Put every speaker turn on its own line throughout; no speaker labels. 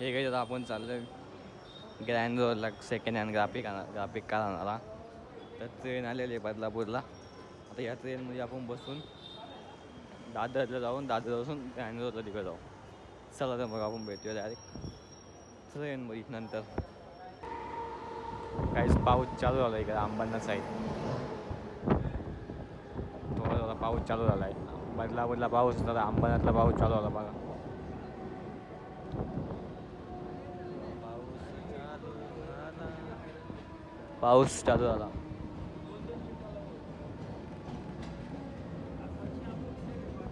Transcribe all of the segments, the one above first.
हे काही आता आपण चाललो ग्रँड रोडला second hand graphic graphic car आणाला तर ट्रेन आलेली आहे बदलापूरला. आता या ट्रेनमध्ये आपण बसून दादरला जाऊन दादरपासून ग्रँड रोडला तिकडे जाऊ. चला तर मग आपण भेटूया डायरेक्ट ट्रेनमध्ये नंतर. काहीच पाऊस चालू झाला इकडे अंबरनाथ साईड थोडा थोडा पाऊस चालू झाला आहे बदलापूरला पाऊस तर अंबरनाथला पाऊस चालू झाला बघा. पाऊस चालू झाला.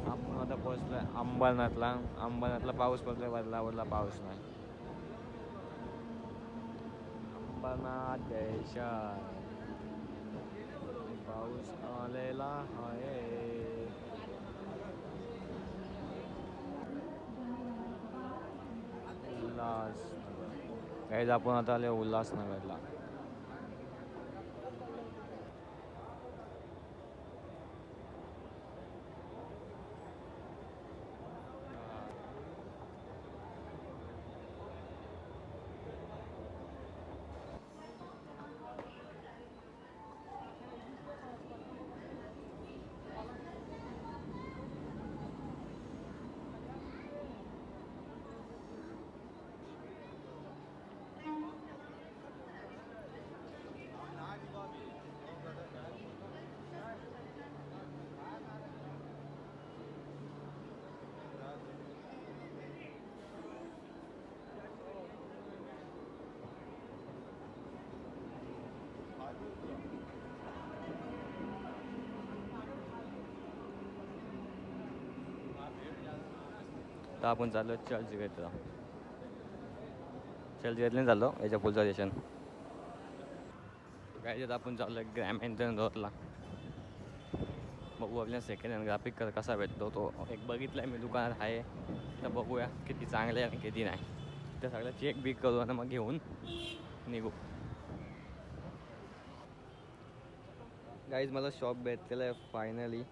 आपण आता पोहोचलोय. अंबरनाथला. अंबरनाथला पाऊस पडतोय बदलापूरला पाऊस नाही. अंबरनाथ देश पाऊस आलेला आहे. उल्हास काही आपण आता आले उल्हासनगरला. तर आपण चाललो चर्चगेटला. चर्चगेटला चाललो याच्या पुढचं स्टेशन काय आपण चाललो ग्रॅम रोडला बघू आपल्या सेकंड हँड ग्राफिक कसा भेटतो तो. एक बघितला आहे मी दुकानात आहे. तर बघूया किती चांगले आहे आणि किती नाही. तर सगळं चेक बिक करू आणि मग घेऊन निघू. गाईज मला शॉप भेटलेला आहे फायनली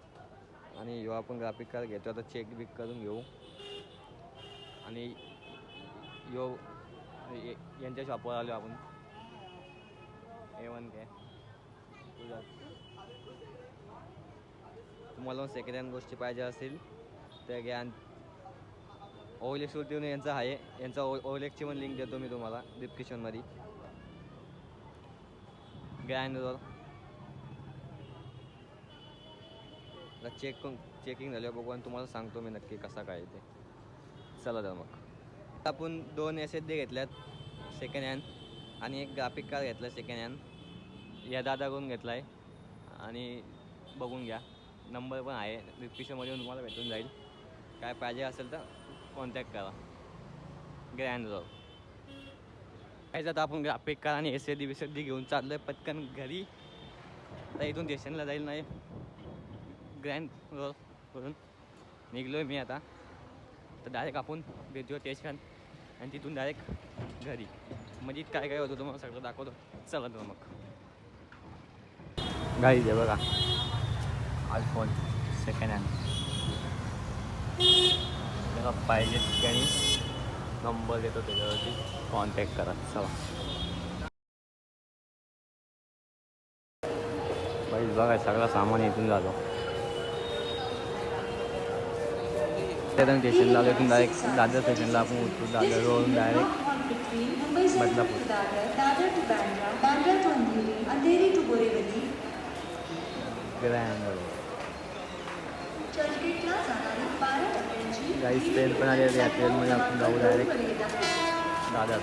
आणि जेव्हा आपण ग्राफिक कार्ड घेतो आता चेक बिक करून घेऊ. आणि यो यांच्या शॉपवर आलो आपण. ए वन काय तुझा तुम्हाला सेकंड हँड गोष्टी पाहिजे असतील त्या घ्या. ओलेक्सवरती येऊन यांचं आहे यांचा ओ ओलेक्सची पण लिंक देतो मी तुम्हाला डिस्क्रिप्शनमध्ये ग्रँडवर चेक चेकिंग झाल्यावर बघून तुम्हाला सांगतो मी नक्की कसा काय ते. चला तर मग. आपण दोन एस एच डी घेतल्यात सेकंड हँड आणि एक ग्राफिक कार्ड घेतला सेकंड हँड या दादाकडून घेतला आहे आणि बघून घ्या. नंबर पण आहे डिस्क्रिप्शनमध्ये येऊन तुम्हाला भेटून जाईल. काय पाहिजे असेल तर कॉन्टॅक्ट करा. ग्रँड रॉ काय आता आपण ग्राफिक कार्ड आणि एस एच डी बिस डी घेऊन चाललो आहे पटकन घरी. आता इथून स्टेशनला जाईल नाही. ग्रँड रॉ करून निघलो आहे मी आता. तर डायरेक्ट आपण भेटूया स्टेशन आणि तिथून डायरेक्ट घरी. म्हणजे काय काय होतं तुम्हाला सगळं दाखवतो. चला तर मग. गाडी दे बघा. आयफोन सेकंड हँड त्याला पाहिजे ठिकाणी नंबर देतो त्याच्यावरती. कॉन्टॅक्ट करा. चला. बाई बघा सगळं सामान इथून जातो. त्यातून स्टेशनला आलो इथून डायरेक्ट दादर स्टेशनला आपण उतरू. दादरवरून डायरेक्ट बदलापूर. गाईस ट्रेन पण आली या ट्रेनमध्ये आपण जाऊ डायरेक्ट दादर.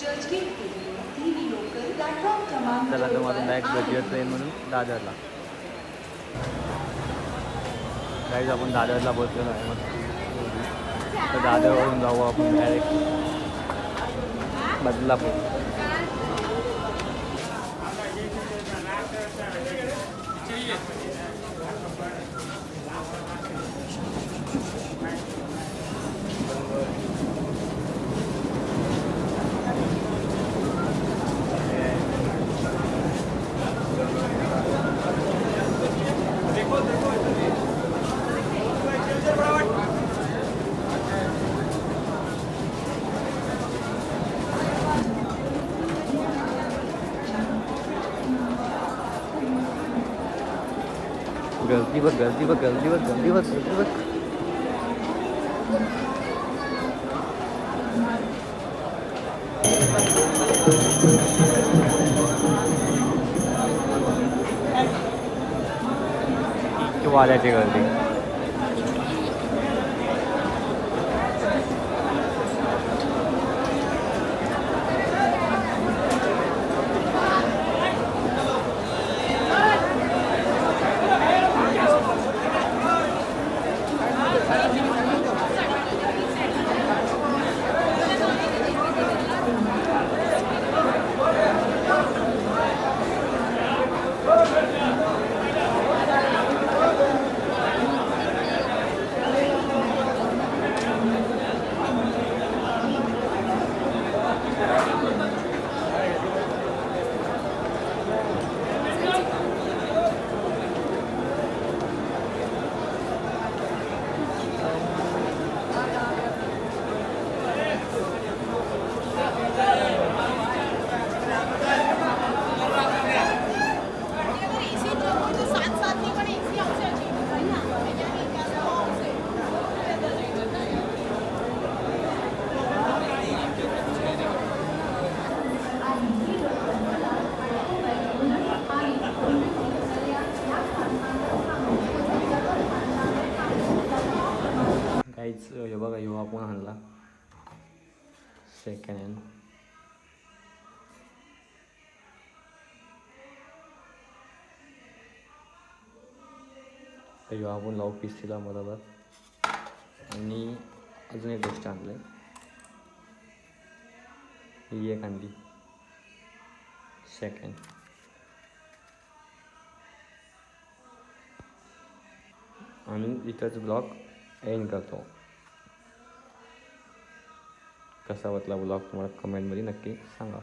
चर्चगेट
चला तर
माझं
डायरेक्ट भेटूया
आगे
ट्रेन म्हणून दादरला. काही आपण दादरला बोलतो आहे तर दादरवरून जाऊ आपण डायरेक्ट बदलापूर Yeah. गर्दी बघ गर्दी बघ गर्दी बघ गर्दी बघ गर्दी बघ वाल्याची गर्दी. काहीच हे बघा ह्यो आपण आणला. सेकंड हँड तर ह्यो आपण पीस दिला बरोबर. आणि अजून एक गोष्ट आणलं ही एक आणली. सेकंड आणि इथंच ब्लॉग एंड करतो. कसा वाटला ब्लॉग तुम्हाला कमेंटमध्ये नक्की सांगा.